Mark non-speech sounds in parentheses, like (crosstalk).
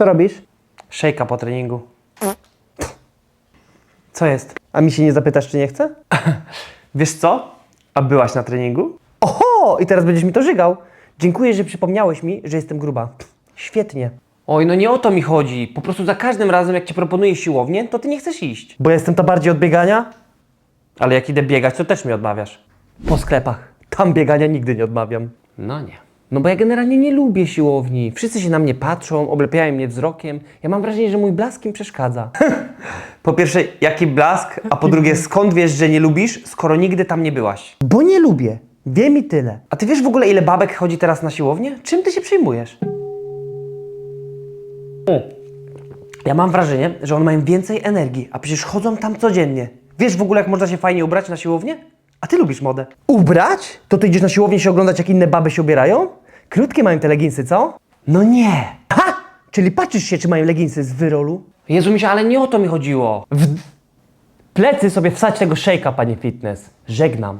Co robisz? Szejka po treningu. Co jest? A mi się nie zapytasz, czy nie chcę? (laughs) Wiesz co? A byłaś na treningu? Oho! I teraz będziesz mi to żygał. Dziękuję, że przypomniałeś mi, że jestem gruba. Świetnie. Oj, no nie o to mi chodzi. Po prostu za każdym razem, jak ci proponuję siłownię, to ty nie chcesz iść. Bo jestem to bardziej od biegania? Ale jak idę biegać, to też mi odmawiasz. Po sklepach. Tam biegania nigdy nie odmawiam. No nie. No bo ja generalnie nie lubię siłowni. Wszyscy się na mnie patrzą, oblepiają mnie wzrokiem. Ja mam wrażenie, że mój blask im przeszkadza. (laughs) po pierwsze, jaki blask? A po drugie, skąd wiesz, że nie lubisz, skoro nigdy tam nie byłaś? Bo nie lubię. Wiem i tyle. A ty wiesz w ogóle, ile babek chodzi teraz na siłownię? Czym ty się przejmujesz? Ja mam wrażenie, że one mają więcej energii, a przecież chodzą tam codziennie. Wiesz w ogóle, jak można się fajnie ubrać na siłownię? A ty lubisz modę. Ubrać? To ty idziesz na siłownię się oglądać, jak inne baby się ubierają? Krótkie mają te leginsy, co? No nie. Ha! Czyli patrzysz się, czy mają leginsy z wyrolu? Jezu, mi się, ale nie o to mi chodziło. W plecy sobie wsadź tego szejka, panie fitness. Żegnam.